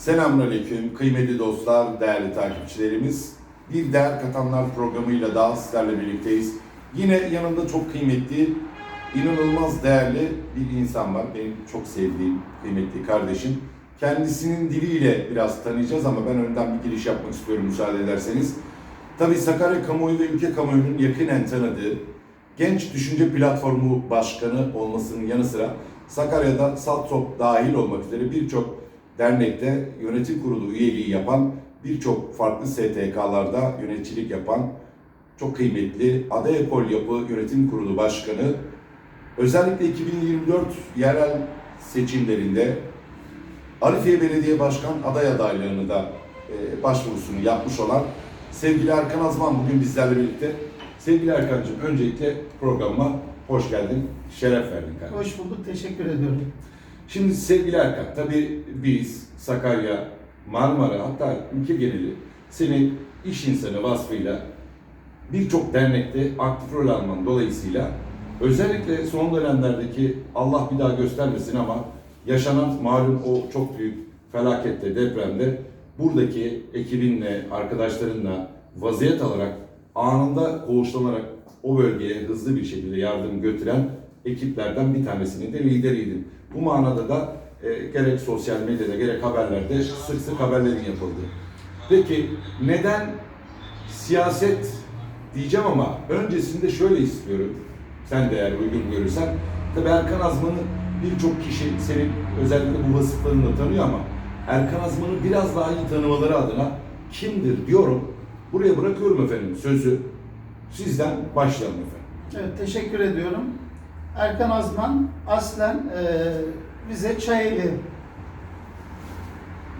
Selamünaleyküm kıymetli dostlar, değerli takipçilerimiz. Bir Değer Katanlar programıyla daha sizlerle birlikteyiz. Yine yanımda çok kıymetli, inanılmaz değerli bir insan var. Benim çok sevdiğim kıymetli kardeşim. Kendisinin diliyle biraz tanıyacağız ama ben önden bir giriş yapmak istiyorum müsaade ederseniz. Tabii Sakarya kamuoyu ve ülke kamuoyunun yakinen tanıdığı Genç Düşünce Platformu Başkanı olmasının yanı sıra Sakarya'da SATROP dahil olmak üzere birçok dernekte yönetim kurulu üyeliği yapan, birçok farklı STK'larda yöneticilik yapan çok kıymetli Ada Ekol Yapı Yönetim Kurulu Başkanı, özellikle 2024 yerel seçimlerinde Arifiye Belediye Başkan aday adaylığını da e, başvurusunu yapmış olan sevgili Erkan Azman bugün bizlerle birlikte. Sevgili Erkan'cığım öncelikle programa hoş geldin, şeref verdin kardeşim. Hoş bulduk, teşekkür ediyorum. Şimdi sevgili Erkan, tabii biz Sakarya, Marmara hatta ülke geneli seni iş insanı vasfıyla birçok dernekte aktif rol alman dolayısıyla özellikle son dönemlerdeki Allah bir daha göstermesin ama yaşanan malum o çok büyük felakette, depremde buradaki ekibinle, arkadaşlarınla vaziyet alarak anında koğuşlanarak o bölgeye hızlı bir şekilde yardım götüren ekiplerden bir tanesinin de lideriydin. Bu manada da e, gerek sosyal medyada gerek haberlerde sık sık haberlerin yapıldı. Peki neden siyaset diyeceğim ama öncesinde şöyle istiyorum. Sen de eğer uygun görürsen. Tabii Erkan Azman'ı birçok kişi senin özellikle bu vasıflarını tanıyor ama Erkan Azman'ı biraz daha iyi tanımaları adına kimdir diyorum. Buraya bırakıyorum efendim sözü. Sizden başlayalım efendim. Evet, teşekkür ediyorum. Erkan Azman aslen e, bize Çayeli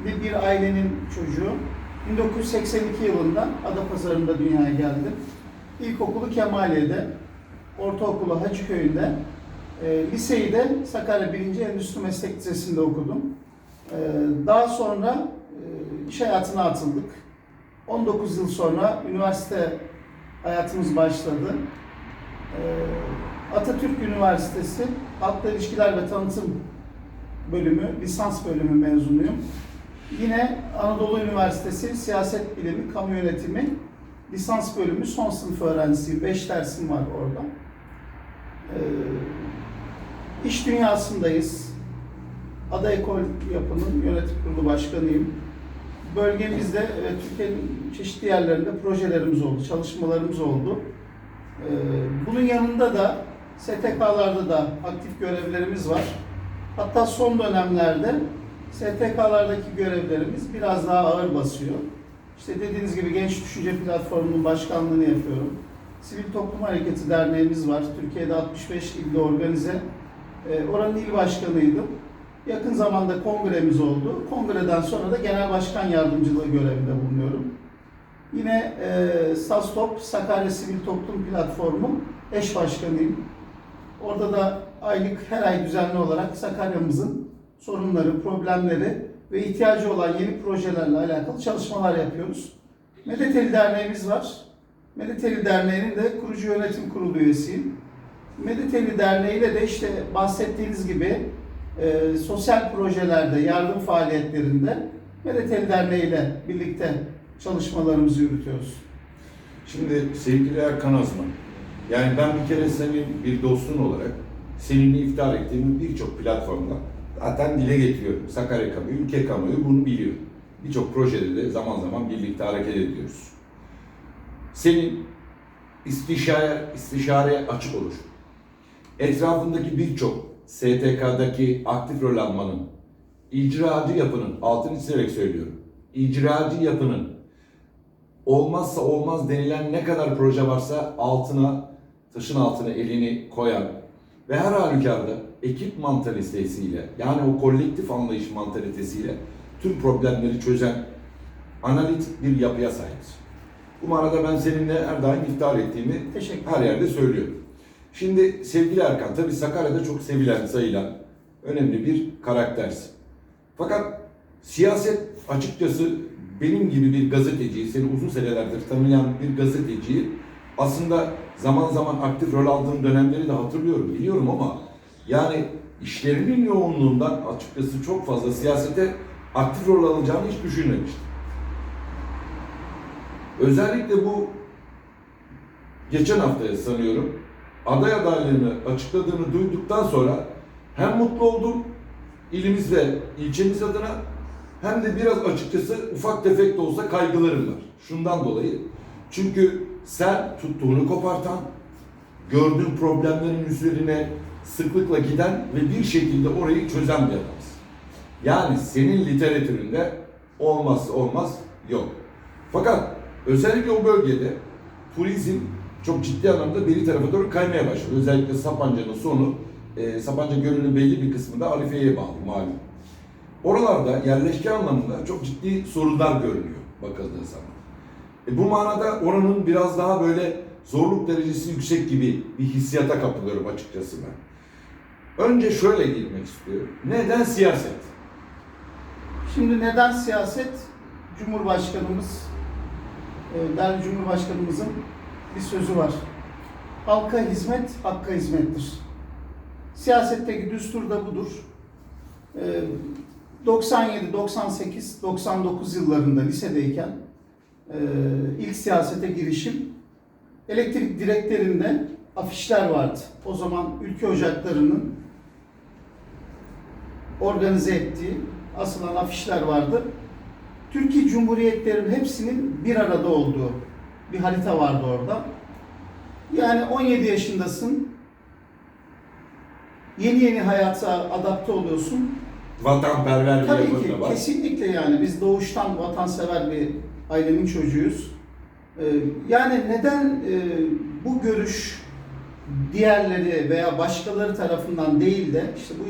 bir, bir ailenin çocuğu. 1982 yılında Adapazarı'nda dünyaya geldim. İlkokulu Kemaliye'de, ortaokulu Hacıköy'ünde, e, liseyi de Sakarya 1. Endüstri Meslek Lisesi'nde okudum. E, daha sonra e, iş hayatına atıldık. 19 yıl sonra üniversite hayatımız başladı. Ee, Atatürk Üniversitesi Halkla İlişkiler ve Tanıtım bölümü, lisans bölümü mezunuyum. Yine Anadolu Üniversitesi Siyaset Bilimi, Kamu Yönetimi lisans bölümü son sınıf öğrencisiyim. 5 dersim var orada. Ee, iş dünyasındayız. Ada Ekol Yapı'nın yönetim kurulu başkanıyım. Bölgemizde ve Türkiye'nin çeşitli yerlerinde projelerimiz oldu, çalışmalarımız oldu. Ee, Bunun yanında da STK'larda da aktif görevlerimiz var. Hatta son dönemlerde STK'lardaki görevlerimiz biraz daha ağır basıyor. İşte dediğiniz gibi Genç Düşünce Platformu'nun başkanlığını yapıyorum. Sivil Toplum Hareketi Derneğimiz var. Türkiye'de 65 ilde organize. Ee, Oranın il başkanıydım. Yakın zamanda kongremiz oldu. Kongreden sonra da genel başkan yardımcılığı görevinde bulunuyorum. Yine e, SASTOP, Sakarya Sivil Toplum Platformu eş başkanıyım. Orada da aylık her ay düzenli olarak Sakarya'mızın sorunları, problemleri ve ihtiyacı olan yeni projelerle alakalı çalışmalar yapıyoruz. Medeteli Derneğimiz var. Medeteli Derneği'nin de kurucu yönetim kurulu üyesiyim. Medeteli Derneği ile de işte bahsettiğiniz gibi e, sosyal projelerde, yardım faaliyetlerinde Medeteli Derneği ile birlikte çalışmalarımızı yürütüyoruz. Şimdi sevgili Erkan Azman, yani ben bir kere senin bir dostun olarak seninle iftihar ettiğim birçok platformda zaten dile getiriyorum. Sakarya kamuoyu, ülke kamuoyu bunu biliyor. Birçok projede de zaman zaman birlikte hareket ediyoruz. Senin istişare, istişareye açık olur. Etrafındaki birçok STK'daki aktif rol almanın, icracı yapının, altını çizerek söylüyorum, icracı yapının olmazsa olmaz denilen ne kadar proje varsa altına, taşın altına elini koyan ve her halükarda ekip mantalitesiyle yani o kolektif anlayış mantalitesiyle tüm problemleri çözen analitik bir yapıya sahibiz. Bu manada ben seninle her daim iftihar ettiğimi her yerde söylüyorum. Şimdi sevgili Erkan, tabii Sakarya'da çok sevilen, sayılan önemli bir karaktersin. Fakat siyaset açıkçası benim gibi bir gazeteciyi, seni uzun senelerdir tanıyan bir gazeteciyi aslında zaman zaman aktif rol aldığım dönemleri de hatırlıyorum, biliyorum ama yani işlerinin yoğunluğundan açıkçası çok fazla siyasete aktif rol alacağını hiç düşünmemiştim. Özellikle bu geçen haftaya sanıyorum aday adaylığını açıkladığını duyduktan sonra hem mutlu oldum ilimiz ve ilçemiz adına hem de biraz açıkçası ufak tefek de olsa kaygılarım var. Şundan dolayı. Çünkü sen tuttuğunu kopartan, gördüğün problemlerin üzerine sıklıkla giden ve bir şekilde orayı çözen bir adamsın. Yani senin literatüründe olmazsa olmaz yok. Fakat özellikle o bölgede turizm çok ciddi anlamda beri tarafa doğru kaymaya başladı. Özellikle Sapanca'nın sonu, e, Sapanca Gölü'nün belli bir kısmı da Arife'ye bağlı malum. Oralarda yerleşke anlamında çok ciddi sorunlar görünüyor bakıldığı zaman. E, bu manada oranın biraz daha böyle zorluk derecesi yüksek gibi bir hissiyata kapılıyorum açıkçası ben. Önce şöyle girmek istiyorum. Neden siyaset? Şimdi neden siyaset? Cumhurbaşkanımız, e, değerli Cumhurbaşkanımızın bir sözü var. Halka hizmet, hakka hizmettir. Siyasetteki düstur da budur. E, 97, 98, 99 yıllarında lisedeyken e, ilk siyasete girişim elektrik direklerinde afişler vardı. O zaman ülke ocaklarının organize ettiği asılan afişler vardı. Türkiye Cumhuriyetlerin hepsinin bir arada olduğu bir harita vardı orada. Yani 17 yaşındasın. Yeni yeni hayata adapte oluyorsun. Vatanperver bir Tabii ki var. kesinlikle yani biz doğuştan vatansever bir ailenin çocuğuyuz. Ee, yani neden e, bu görüş diğerleri veya başkaları tarafından değil de işte bu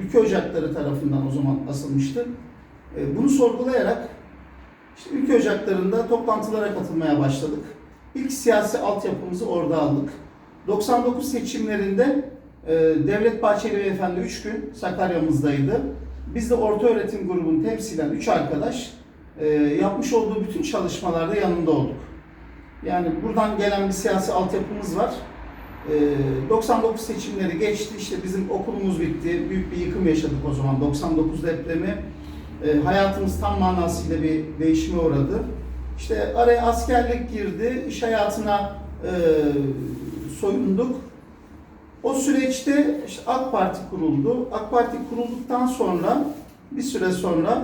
ülke ocakları tarafından o zaman asılmıştı. Ee, bunu sorgulayarak işte ülke ocaklarında toplantılara katılmaya başladık. İlk siyasi altyapımızı orada aldık. 99 seçimlerinde e, Devlet Bahçeli Beyefendi 3 gün Sakarya'mızdaydı. Biz de orta öğretim grubunu temsilen 3 arkadaş e, yapmış olduğu bütün çalışmalarda yanında olduk. Yani buradan gelen bir siyasi altyapımız var. E, 99 seçimleri geçti. İşte bizim okulumuz bitti. Büyük bir yıkım yaşadık o zaman. 99 depremi. E, hayatımız tam manasıyla bir değişime uğradı. İşte araya askerlik girdi. iş hayatına e, soyunduk. O süreçte işte AK Parti kuruldu. AK Parti kurulduktan sonra bir süre sonra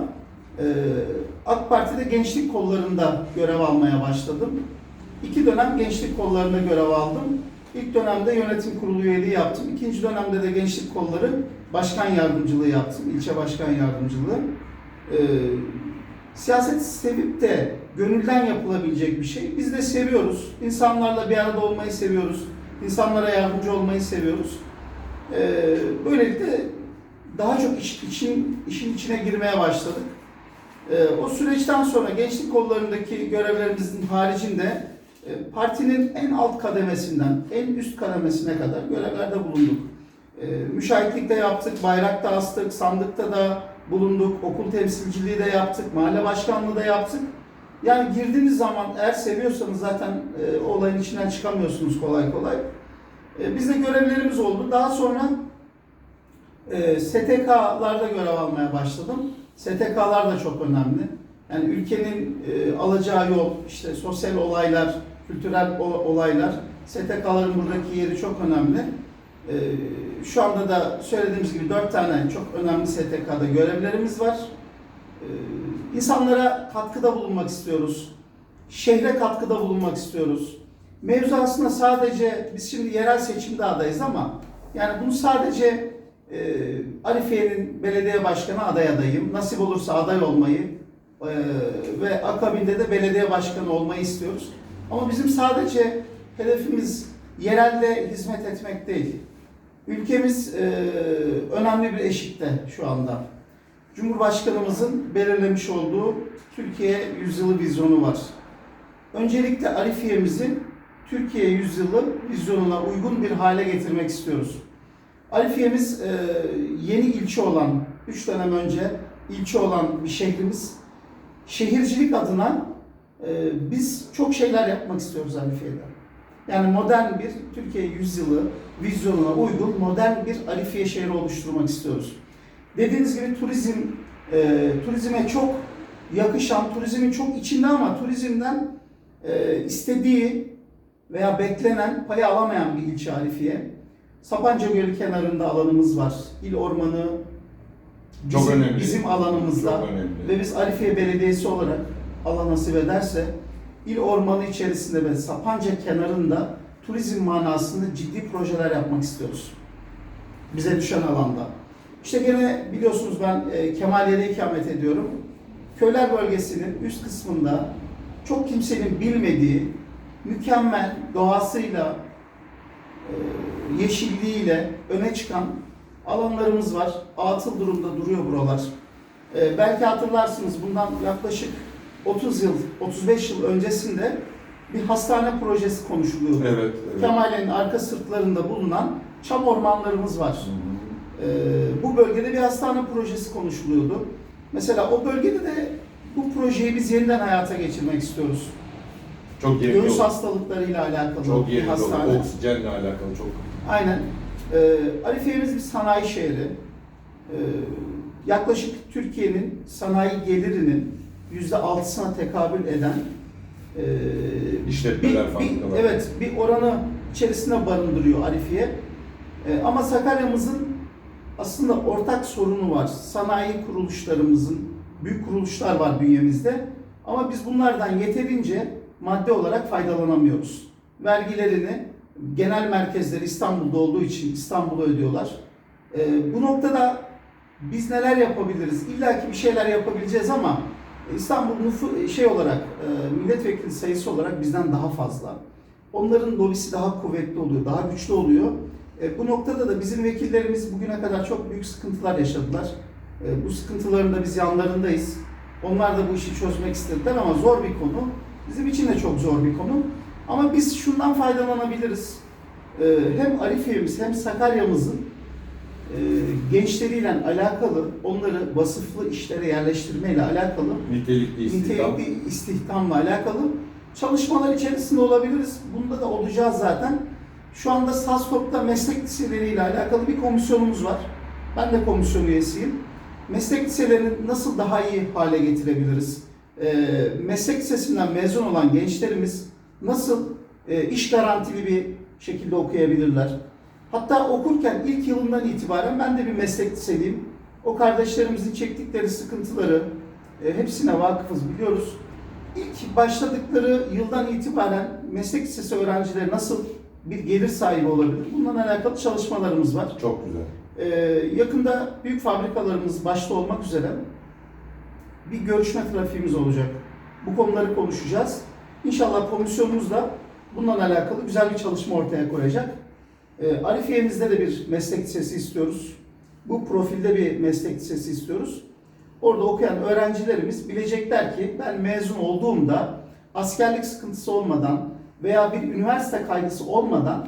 AK Parti'de gençlik kollarında görev almaya başladım. İki dönem gençlik kollarında görev aldım. İlk dönemde yönetim kurulu üyeliği yaptım. İkinci dönemde de gençlik kolları başkan yardımcılığı yaptım. ilçe başkan yardımcılığı. E, siyaset sevip de gönülden yapılabilecek bir şey. Biz de seviyoruz. İnsanlarla bir arada olmayı seviyoruz. İnsanlara yardımcı olmayı seviyoruz. Ee, böylelikle daha çok iş, için, işin içine girmeye başladık. Ee, o süreçten sonra gençlik kollarındaki görevlerimizin haricinde e, partinin en alt kademesinden en üst kademesine kadar görevlerde bulunduk. Ee, müşahitlikte yaptık, bayrakta astık, sandıkta da bulunduk, okul temsilciliği de yaptık, mahalle başkanlığı da yaptık. Yani girdiğiniz zaman eğer seviyorsanız zaten e, olayın içinden çıkamıyorsunuz kolay kolay. E, bizde görevlerimiz oldu. Daha sonra e, STK'larda görev almaya başladım. STK'lar da çok önemli. Yani ülkenin e, alacağı yol, işte sosyal olaylar, kültürel olaylar, STK'ların buradaki yeri çok önemli. E, şu anda da söylediğimiz gibi dört tane çok önemli STK'da görevlerimiz var. E, insanlara katkıda bulunmak istiyoruz. Şehre katkıda bulunmak istiyoruz. Mevzu aslında sadece biz şimdi yerel seçimde adayız ama yani bunu sadece e, Arifiye'nin belediye başkanı aday adayım. Nasip olursa aday olmayı e, ve akabinde de belediye başkanı olmayı istiyoruz. Ama bizim sadece hedefimiz yerelde hizmet etmek değil. Ülkemiz e, önemli bir eşikte şu anda. Cumhurbaşkanımızın belirlemiş olduğu Türkiye Yüzyılı vizyonu var. Öncelikle Arifiye'mizi Türkiye Yüzyılı vizyonuna uygun bir hale getirmek istiyoruz. Arifiye'miz e, yeni ilçe olan, 3 dönem önce ilçe olan bir şehrimiz. Şehircilik adına e, biz çok şeyler yapmak istiyoruz Arifiye'de. Yani modern bir Türkiye Yüzyılı vizyonuna uygun modern bir Arifiye şehri oluşturmak istiyoruz. Dediğiniz gibi turizm, e, turizme çok yakışan, turizmin çok içinde ama turizmden e, istediği veya beklenen payı alamayan bir ilçe Arifiye. Sapanca Gölü kenarında alanımız var. İl ormanı Çok bizim, önemli. bizim alanımızda Çok önemli. ve biz Arifiye Belediyesi olarak Allah nasip ederse il ormanı içerisinde ve Sapanca kenarında turizm manasında ciddi projeler yapmak istiyoruz. Bize düşen alanda. İşte gene biliyorsunuz ben e, Kemaliye'de ikamet ediyorum. Köyler bölgesinin üst kısmında çok kimsenin bilmediği mükemmel doğasıyla yeşilliğiyle öne çıkan alanlarımız var. Atıl durumda duruyor buralar. E, belki hatırlarsınız bundan yaklaşık 30 yıl, 35 yıl öncesinde bir hastane projesi konuşuluyordu. Evet. evet. Kemaliye'nin arka sırtlarında bulunan çam ormanlarımız var. Hı hı. Ee, bu bölgede bir hastane projesi konuşuluyordu. Mesela o bölgede de bu projeyi biz yeniden hayata geçirmek istiyoruz. Çok yeni Göğüs oldu. hastalıklarıyla alakalı Çok bir hastane. Oksijenle alakalı çok. Aynen. Ee, Arifiye'miz bir sanayi şehri. Ee, yaklaşık Türkiye'nin sanayi gelirinin %6'sına tekabül eden e, İşletmeler, bir, bir, evet bir oranı içerisinde barındırıyor Arifiye. Ee, ama Sakarya'mızın aslında ortak sorunu var. Sanayi kuruluşlarımızın, büyük kuruluşlar var bünyemizde. Ama biz bunlardan yeterince madde olarak faydalanamıyoruz. Vergilerini genel merkezleri İstanbul'da olduğu için İstanbul'a ödüyorlar. Ee, bu noktada biz neler yapabiliriz? İlla ki bir şeyler yapabileceğiz ama İstanbul nüfu şey olarak, e, milletvekili sayısı olarak bizden daha fazla. Onların lobisi daha kuvvetli oluyor, daha güçlü oluyor. E, bu noktada da bizim vekillerimiz bugüne kadar çok büyük sıkıntılar yaşadılar. E, bu sıkıntıların da biz yanlarındayız. Onlar da bu işi çözmek istediler ama zor bir konu. Bizim için de çok zor bir konu. Ama biz şundan faydalanabiliriz. E, hem Arifiye'miz hem Sakarya'mızın e, gençleriyle alakalı, onları vasıflı işlere yerleştirmeyle alakalı Nitelikli istihdam. nitelikli istihdamla alakalı çalışmalar içerisinde olabiliriz. Bunda da olacağız zaten. Şu anda SASTOP'ta meslek liseleriyle alakalı bir komisyonumuz var. Ben de komisyon üyesiyim. Meslek liselerini nasıl daha iyi hale getirebiliriz? Ee, meslek lisesinden mezun olan gençlerimiz nasıl e, iş garantili bir şekilde okuyabilirler? Hatta okurken ilk yılından itibaren ben de bir meslek liseliyim. O kardeşlerimizin çektikleri sıkıntıları e, hepsine vakıfız biliyoruz. İlk başladıkları yıldan itibaren meslek lisesi öğrencileri nasıl bir gelir sahibi olabilir? Bununla alakalı çalışmalarımız var. Çok güzel. Ee, yakında büyük fabrikalarımız başta olmak üzere bir görüşme trafiğimiz olacak. Bu konuları konuşacağız. İnşallah komisyonumuz da bununla alakalı güzel bir çalışma ortaya koyacak. Ee, Arifiye'mizde de bir meslek lisesi istiyoruz. Bu profilde bir meslek lisesi istiyoruz. Orada okuyan öğrencilerimiz bilecekler ki ben mezun olduğumda askerlik sıkıntısı olmadan veya bir üniversite kaygısı olmadan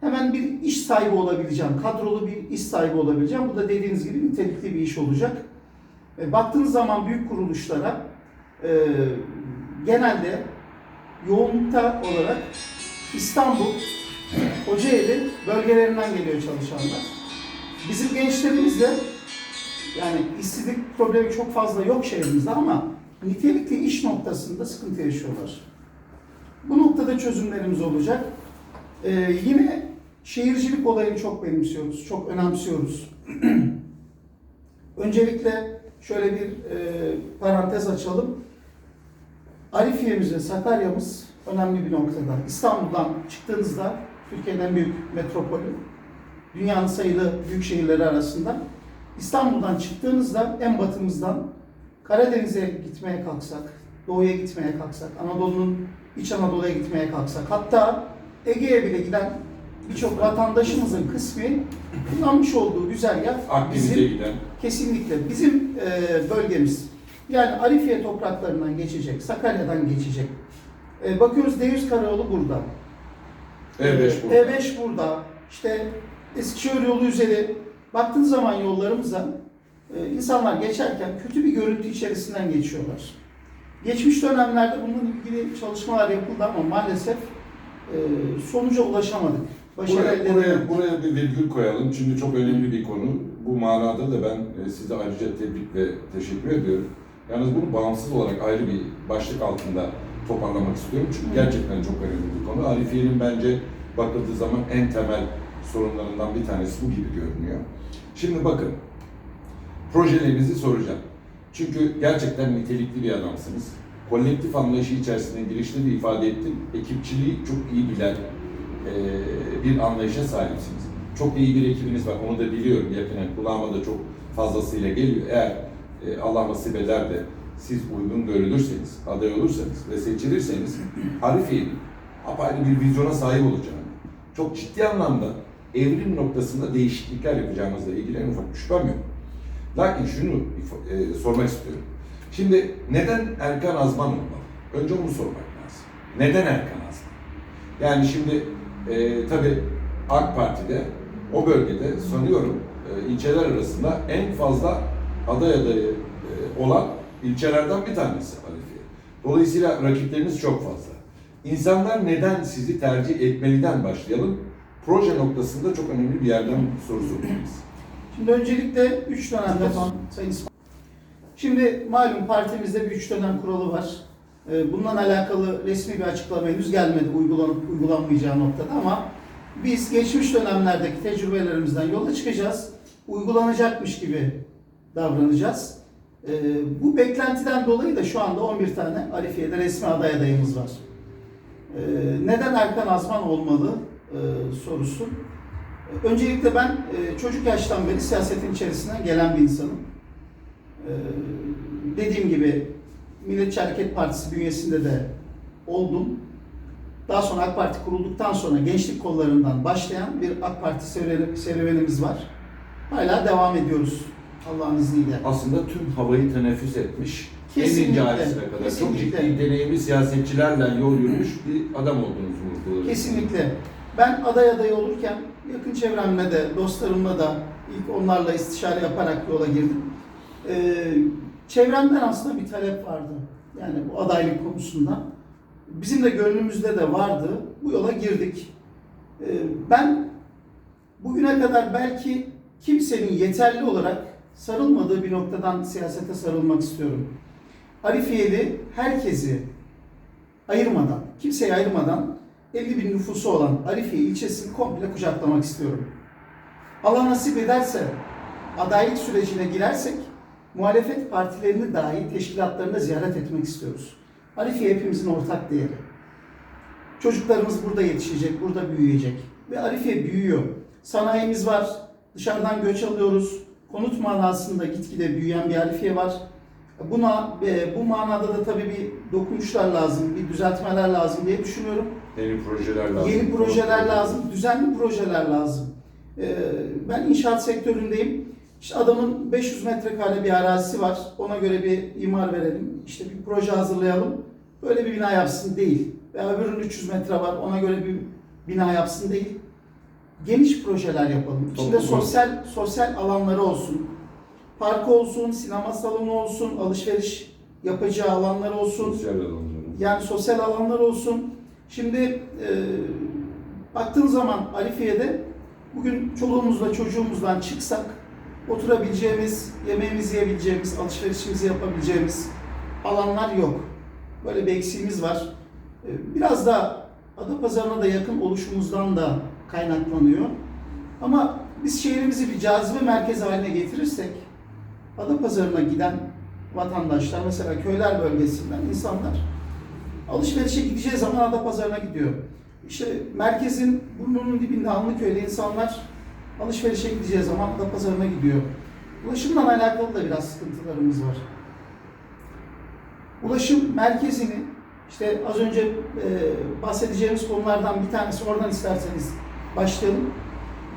hemen bir iş sahibi olabileceğim, kadrolu bir iş sahibi olabileceğim. Bu da dediğiniz gibi nitelikli bir iş olacak. E, baktığınız zaman büyük kuruluşlara e, genelde yoğunlukta olarak İstanbul, Kocaeli bölgelerinden geliyor çalışanlar. Bizim gençlerimiz de yani işsizlik problemi çok fazla yok şehrimizde ama nitelikli iş noktasında sıkıntı yaşıyorlar. Bu noktada çözümlerimiz olacak. Ee, yine şehircilik olayını çok benimsiyoruz, çok önemsiyoruz. Öncelikle şöyle bir e, parantez açalım. Arifiye'miz ve Sakarya'mız önemli bir noktada. İstanbul'dan çıktığınızda Türkiye'nin en büyük metropolü, dünyanın sayılı büyük şehirleri arasında. İstanbul'dan çıktığınızda en batımızdan Karadeniz'e gitmeye kalksak, Doğu'ya gitmeye kalksak, Anadolu'nun İç Anadolu'ya gitmeye kalksak, hatta Ege'ye bile giden birçok vatandaşımızın kısmı kullanmış olduğu güzergah Akdeniz'e bizim giden. kesinlikle bizim e, bölgemiz. Yani Arifiye topraklarından geçecek, Sakarya'dan geçecek. E, bakıyoruz D100 Karayolu burada. E5 burada. E5 burada. İşte Eskişehir yolu üzeri baktığınız zaman yollarımıza e, insanlar geçerken kötü bir görüntü içerisinden geçiyorlar. Geçmiş dönemlerde bununla ilgili çalışmalar yapıldı ama maalesef e, sonuca ulaşamadık. Başarı Buraya, buraya, buraya bir virgül koyalım çünkü çok önemli bir konu. bu manada da ben e, size ayrıca tebrik ve teşekkür ediyorum. Yalnız bunu bağımsız olarak ayrı bir başlık altında toparlamak istiyorum. Çünkü Hı. gerçekten çok önemli bir konu. Arifiye'nin bence bakıldığı zaman en temel sorunlarından bir tanesi bu gibi görünüyor. Şimdi bakın, projelerinizi soracağım. Çünkü gerçekten nitelikli bir adamsınız. Kolektif anlayışı içerisinde girişte de ifade ettim. Ekipçiliği çok iyi bilen bir anlayışa sahipsiniz. Çok iyi bir ekibiniz var. Onu da biliyorum. Yakinen kulağıma da çok fazlasıyla geliyor. Eğer Allah nasip eder de siz uygun görülürseniz, aday olursanız ve seçilirseniz Harifiye'nin apayrı bir vizyona sahip olacağını, çok ciddi anlamda evrim noktasında değişiklikler yapacağımızla ilgili en ufak şüphem yok. Lakin şunu e, sormak istiyorum. Şimdi neden Erkan Azman olmalı? Önce onu sormak lazım. Neden Erkan Azman? Yani şimdi e, tabii AK Parti'de o bölgede sanıyorum e, ilçeler arasında en fazla aday adayı e, olan ilçelerden bir tanesi Arifiye. Dolayısıyla rakipleriniz çok fazla. İnsanlar neden sizi tercih etmeliden başlayalım. Proje noktasında çok önemli bir yerden soru soracağız. Şimdi öncelikle 3 dönemde Sayın İsmail. Şimdi malum partimizde bir 3 dönem kuralı var. Ee, Bununla alakalı resmi bir açıklama henüz gelmedi uygulanıp uygulanmayacağı noktada ama biz geçmiş dönemlerdeki tecrübelerimizden yola çıkacağız. Uygulanacakmış gibi davranacağız. Ee, Bu beklentiden dolayı da şu anda 11 tane Arifiye'de resmi aday adayımız var. Ee, Neden Erkan Azman olmalı sorusu. Öncelikle ben e, çocuk yaştan beri siyasetin içerisinden gelen bir insanım. Dediğim gibi Milliyetçi Hareket Partisi bünyesinde de oldum. Daha sonra AK Parti kurulduktan sonra gençlik kollarından başlayan bir AK Parti serüveni- serüvenimiz var. Hala devam ediyoruz Allah'ın izniyle. Aslında tüm havayı teneffüs etmiş, en Kesinlikle, ailesine kadar çok kesinlikle. ciddi deneyimli siyasetçilerle yol yürümüş bir adam olduğunuzu vurguluyorum. Kesinlikle. Ben aday adayı olurken yakın çevremle de dostlarımla da ilk onlarla istişare yaparak yola girdim. Ee, çevremden aslında bir talep vardı. Yani bu adaylık konusunda. Bizim de gönlümüzde de vardı. Bu yola girdik. Ee, ben bugüne kadar belki kimsenin yeterli olarak sarılmadığı bir noktadan siyasete sarılmak istiyorum. Arifiyeli herkesi ayırmadan, kimseyi ayırmadan 50 bin nüfusu olan Arifiye ilçesini komple kucaklamak istiyorum. Allah nasip ederse adaylık sürecine girersek muhalefet partilerini dahi teşkilatlarında ziyaret etmek istiyoruz. Arifiye hepimizin ortak değeri. Çocuklarımız burada yetişecek, burada büyüyecek. Ve Arifiye büyüyor. Sanayimiz var, dışarıdan göç alıyoruz. Konut manasında gitgide büyüyen bir Arifiye var. Buna e, bu manada da tabii bir dokunuşlar lazım, bir düzeltmeler lazım diye düşünüyorum. Yeni projeler lazım. Yeni projeler lazım, düzenli projeler lazım. Ee, ben inşaat sektöründeyim. İşte adamın 500 metrekare bir arazisi var. Ona göre bir imar verelim. İşte bir proje hazırlayalım. Böyle bir bina yapsın değil. Veya öbürünün 300 metre var. Ona göre bir bina yapsın değil. Geniş projeler yapalım. İçinde Toplu sosyal sosyal alanları olsun. Parkı olsun, sinema salonu olsun, alışveriş yapacağı alanları olsun. Sosyal alanları. Yani sosyal alanlar olsun. Şimdi e, baktığın zaman Arifiye'de bugün çoluğumuzla çocuğumuzdan çıksak oturabileceğimiz, yemeğimizi yiyebileceğimiz, alışverişimizi yapabileceğimiz alanlar yok. Böyle bir eksiğimiz var. E, biraz da Adapazarı'na da yakın oluşumuzdan da kaynaklanıyor. Ama biz şehrimizi bir cazibe merkezi haline getirirsek Adapazarı'na giden vatandaşlar mesela köyler bölgesinden insanlar alışverişe gideceği zaman Adapazarı'na gidiyor. İşte merkezin burnunun dibinde Anlıköy'de insanlar alışverişe gideceği zaman Adapazarı'na gidiyor. Ulaşımla alakalı da biraz sıkıntılarımız var. Ulaşım merkezini işte az önce e, bahsedeceğimiz konulardan bir tanesi oradan isterseniz başlayalım.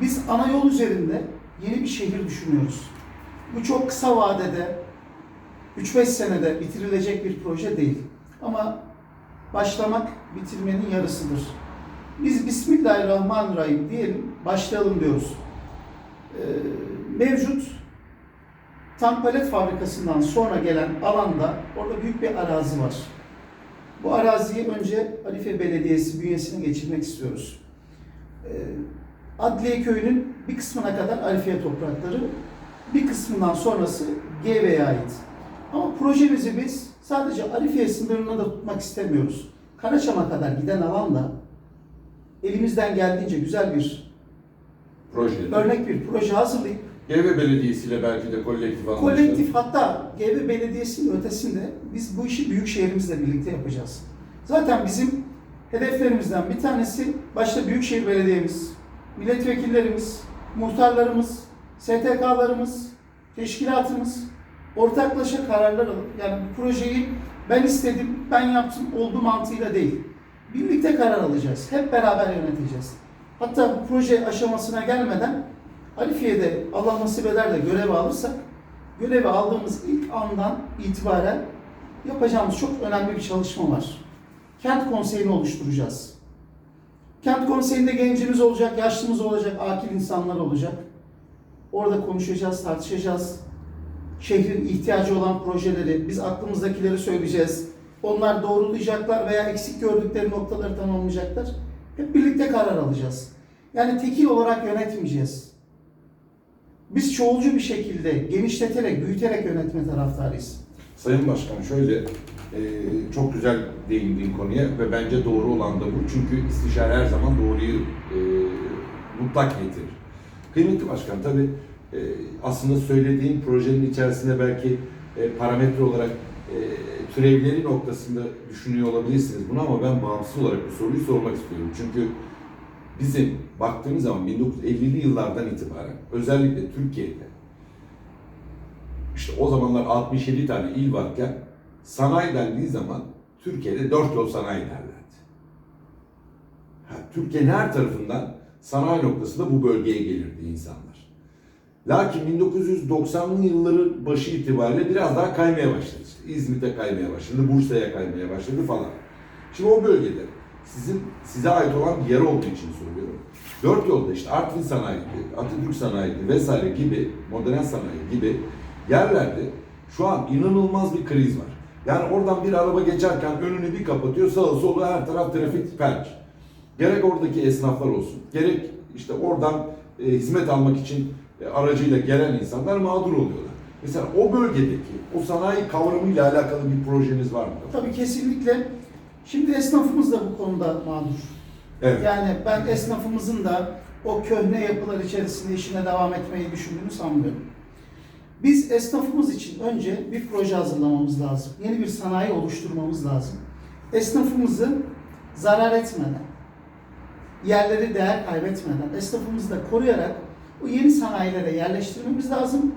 Biz ana yol üzerinde yeni bir şehir düşünüyoruz. Bu çok kısa vadede 3-5 senede bitirilecek bir proje değil. Ama başlamak bitirmenin yarısıdır. Biz Bismillahirrahmanirrahim diyelim, başlayalım diyoruz. Ee, mevcut tank palet fabrikasından sonra gelen alanda orada büyük bir arazi var. Bu araziyi önce Arife Belediyesi bünyesine geçirmek istiyoruz. Ee, Adliye Köyü'nün bir kısmına kadar Arifiye toprakları, Bir kısmından sonrası GV'ye ait. Ama projemizi biz sadece Arifiye sınırını da tutmak istemiyoruz. Karaçam'a kadar giden alanda elimizden geldiğince güzel bir Projede. örnek bir proje hazırlayıp Gevve Belediyesi ile belki de kolektif anlaşma. kolektif hatta GV Belediyesi'nin ötesinde biz bu işi büyük şehrimizle birlikte yapacağız. Zaten bizim hedeflerimizden bir tanesi başta Büyükşehir Belediye'miz, milletvekillerimiz, muhtarlarımız, STK'larımız, teşkilatımız ortaklaşa kararlar alıp yani bu projeyi ben istedim, ben yaptım oldu mantığıyla değil. Birlikte karar alacağız. Hep beraber yöneteceğiz. Hatta proje aşamasına gelmeden Alifiye'de Allah nasip eder de görevi alırsak görevi aldığımız ilk andan itibaren yapacağımız çok önemli bir çalışma var. Kent konseyini oluşturacağız. Kent konseyinde gencimiz olacak, yaşlımız olacak, akil insanlar olacak. Orada konuşacağız, tartışacağız. Şehrin ihtiyacı olan projeleri, biz aklımızdakileri söyleyeceğiz. Onlar doğrulayacaklar veya eksik gördükleri noktaları tamamlayacaklar. Hep birlikte karar alacağız. Yani tekil olarak yönetmeyeceğiz. Biz çoğulcu bir şekilde genişleterek, büyüterek yönetme taraftarıyız. Sayın Başkan şöyle e, çok güzel değindiğin konuya ve bence doğru olan da bu. Çünkü istişare her zaman doğruyu e, mutlak getirir. Kıymetli Başkan tabii e, aslında söylediğin projenin içerisinde belki e, parametre olarak e, türevleri noktasında düşünüyor olabilirsiniz bunu ama ben bağımsız olarak bu soruyu sormak istiyorum. Çünkü bizim baktığımız zaman 1950'li yıllardan itibaren özellikle Türkiye'de işte o zamanlar 67 tane il varken sanayi dendiği zaman Türkiye'de dört yol sanayi derlerdi. Ha, Türkiye'nin her tarafından sanayi noktasında bu bölgeye gelirdi insanlar. Lakin 1990'lı yılların başı itibariyle biraz daha kaymaya başladı. İşte İzmit'e kaymaya başladı, Bursa'ya kaymaya başladı falan. Şimdi o bölgede sizin size ait olan bir yer olduğu için soruyorum. Dört yolda işte Artvin Sanayi'di, Atatürk Sanayi'di vesaire gibi, modern sanayi gibi yerlerde şu an inanılmaz bir kriz var. Yani oradan bir araba geçerken önünü bir kapatıyor, sağı solu her taraf trafik felç. Gerek oradaki esnaflar olsun, gerek işte oradan e, hizmet almak için aracıyla gelen insanlar mağdur oluyorlar. Mesela o bölgedeki, o sanayi kavramıyla alakalı bir projeniz var mı? Tabii kesinlikle. Şimdi esnafımız da bu konuda mağdur. Evet. Yani ben esnafımızın da o köhne yapılar içerisinde işine devam etmeyi düşündüğünü sanmıyorum. Biz esnafımız için önce bir proje hazırlamamız lazım. Yeni bir sanayi oluşturmamız lazım. Esnafımızı zarar etmeden, yerleri değer kaybetmeden, esnafımızı da koruyarak o yeni sanayilere yerleştirmemiz lazım.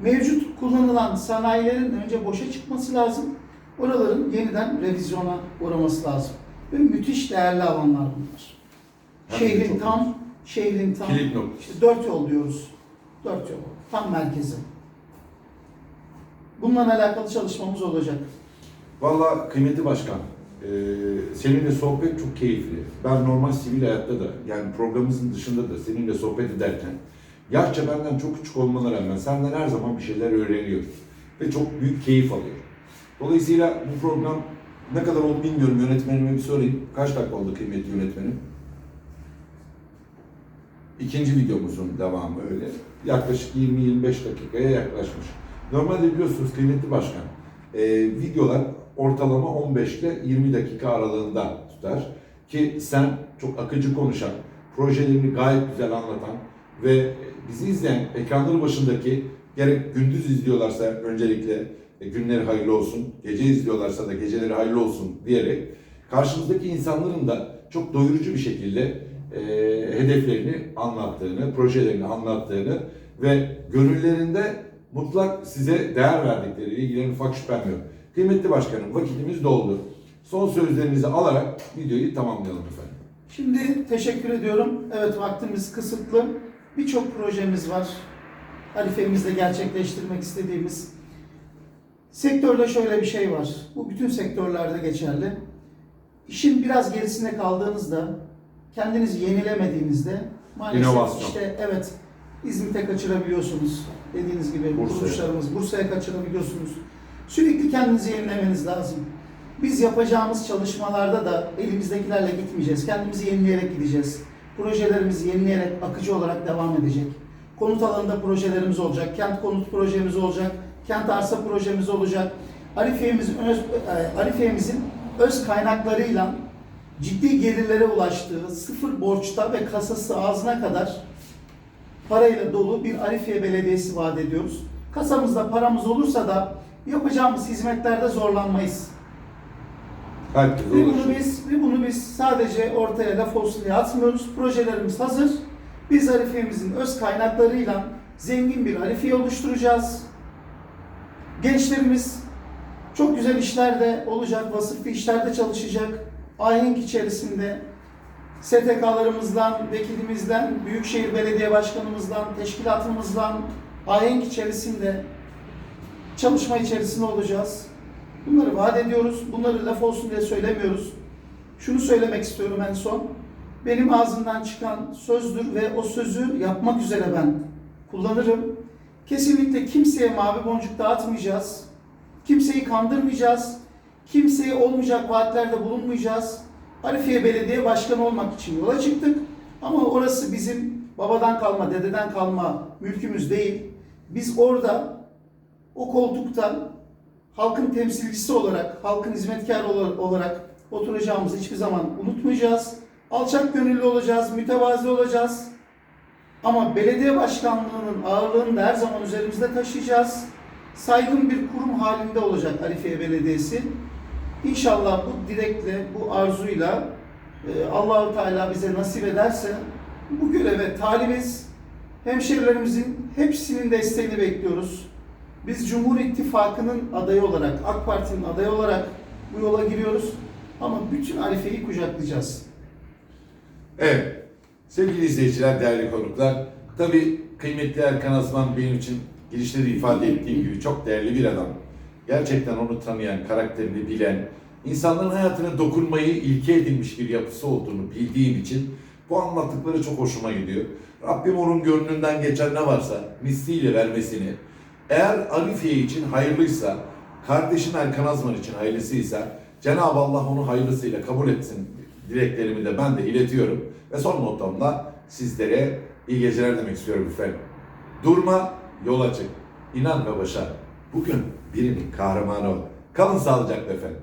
Mevcut kullanılan sanayilerin önce boşa çıkması lazım. Oraların yeniden revizyona uğraması lazım. Ve müthiş değerli alanlar bunlar. Hem Şehrin tam, şehrin tam, Kilit işte dört yol diyoruz. Dört yol. Tam merkezi. Bununla alakalı çalışmamız olacak. Valla kıymetli başkan, seninle sohbet çok keyifli. Ben normal sivil hayatta da, yani programımızın dışında da seninle sohbet ederken, yaşça benden çok küçük olmana rağmen senden her zaman bir şeyler öğreniyorum. Ve çok büyük keyif alıyorum. Dolayısıyla bu program ne kadar oldu bilmiyorum, yönetmenime bir sorayım. Kaç dakika oldu kıymetli yönetmenim? İkinci videomuzun devamı öyle. Yaklaşık 20-25 dakikaya yaklaşmış. Normalde biliyorsunuz kıymetli başkan, e, videolar ortalama 15 ile 20 dakika aralığında tutar. Ki sen çok akıcı konuşan, projelerini gayet güzel anlatan ve bizi izleyen ekranları başındaki gerek gündüz izliyorlarsa öncelikle e, günleri hayırlı olsun, gece izliyorlarsa da geceleri hayırlı olsun diyerek karşımızdaki insanların da çok doyurucu bir şekilde e, hedeflerini anlattığını, projelerini anlattığını ve gönüllerinde mutlak size değer verdikleriyle ilgili en ufak şüphem yok. Kıymetli başkanım vakitimiz doldu. Son sözlerinizi alarak videoyu tamamlayalım efendim. Şimdi teşekkür ediyorum. Evet vaktimiz kısıtlı. Birçok projemiz var. Halifemizde gerçekleştirmek istediğimiz. Sektörde şöyle bir şey var. Bu bütün sektörlerde geçerli. İşin biraz gerisinde kaldığınızda, kendinizi yenilemediğinizde maalesef İnovasyon. işte evet İzmit'e kaçırabiliyorsunuz. Dediğiniz gibi Bursa'ya. kuruluşlarımız Bursa'ya kaçırabiliyorsunuz. Sürekli kendinizi yenilemeniz lazım. Biz yapacağımız çalışmalarda da elimizdekilerle gitmeyeceğiz. Kendimizi yenileyerek gideceğiz. Projelerimizi yenileyerek akıcı olarak devam edecek. konut alanında projelerimiz olacak, kent konut projemiz olacak, kent arsa projemiz olacak. Arifiye'mizin öz, e, Arifiye'mizin öz kaynaklarıyla ciddi gelirlere ulaştığı, sıfır borçta ve kasası ağzına kadar parayla dolu bir Arifiye Belediyesi vaat ediyoruz. Kasamızda paramız olursa da yapacağımız hizmetlerde zorlanmayız. Herkes Ve bunu biz ve bunu biz sadece ortaya laf olsun diye atmıyoruz. Projelerimiz hazır. Biz Arife'mizin öz kaynaklarıyla zengin bir Arifiye oluşturacağız. Gençlerimiz çok güzel işlerde olacak, vasıflı işlerde çalışacak. Ahenk içerisinde STK'larımızdan, vekilimizden, Büyükşehir Belediye Başkanımızdan, teşkilatımızdan ahenk içerisinde çalışma içerisinde olacağız. Bunları vaat ediyoruz. Bunları laf olsun diye söylemiyoruz. Şunu söylemek istiyorum en son. Benim ağzımdan çıkan sözdür ve o sözü yapmak üzere ben kullanırım. Kesinlikle kimseye mavi boncuk dağıtmayacağız. Kimseyi kandırmayacağız. Kimseye olmayacak vaatlerde bulunmayacağız. Arifiye Belediye Başkanı olmak için yola çıktık. Ama orası bizim babadan kalma, dededen kalma mülkümüz değil. Biz orada o koltuktan halkın temsilcisi olarak, halkın hizmetkarı ola- olarak oturacağımızı hiçbir zaman unutmayacağız. Alçak gönüllü olacağız, mütevazi olacağız. Ama belediye başkanlığının ağırlığını da her zaman üzerimizde taşıyacağız. Saygın bir kurum halinde olacak Arifiye Belediyesi. İnşallah bu dilekle, bu arzuyla e, Allahu Teala bize nasip ederse bu göreve talibiz. Hemşerilerimizin hepsinin desteğini bekliyoruz. Biz Cumhur İttifakı'nın adayı olarak, AK Parti'nin adayı olarak bu yola giriyoruz. Ama bütün Arife'yi kucaklayacağız. Evet. Sevgili izleyiciler, değerli konuklar. Tabii kıymetli Erkan Aslan benim için girişte de ifade ettiğim gibi çok değerli bir adam. Gerçekten onu tanıyan, karakterini bilen, insanların hayatına dokunmayı ilke edinmiş bir yapısı olduğunu bildiğim için bu anlattıkları çok hoşuma gidiyor. Rabbim onun gönlünden geçen ne varsa misliyle vermesini, eğer Arifiye için hayırlıysa, kardeşim Erkan Azman için hayırlısıysa Cenab-ı Allah onu hayırlısıyla kabul etsin dileklerimi de ben de iletiyorum. Ve son notamda sizlere iyi geceler demek istiyorum efendim. Durma, yola çık. İnan ve başar. Bugün birinin kahramanı ol. Kalın sağlıcakla efendim.